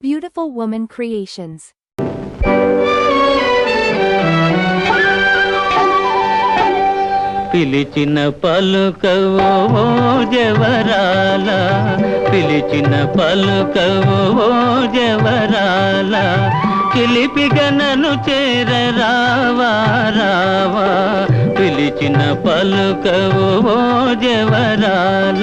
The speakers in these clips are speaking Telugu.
Beautiful Woman Creations. పిలిచిన పలుకవో జవరాల పిలిచిన పలుకవో జవరాల చిలిపిగా నన్ను చేర రావా పిలిచిన పలుకవో జవరాల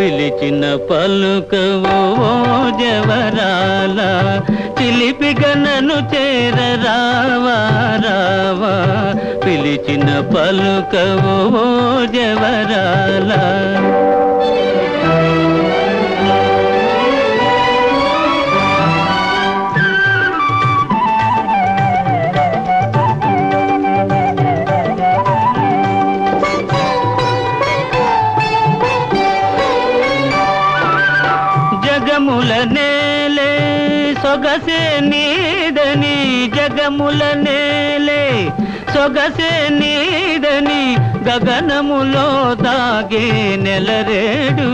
పిలిచిన పలుకవో జవరాల చిలిపిగా నన్ను చేర రావా. పిలిచిన పలుకవో జవరాల. జగముల నేలే సొగసే నీదని జగముల నేలే సొగసే నీదని గగనములో దాగే నెలరేడు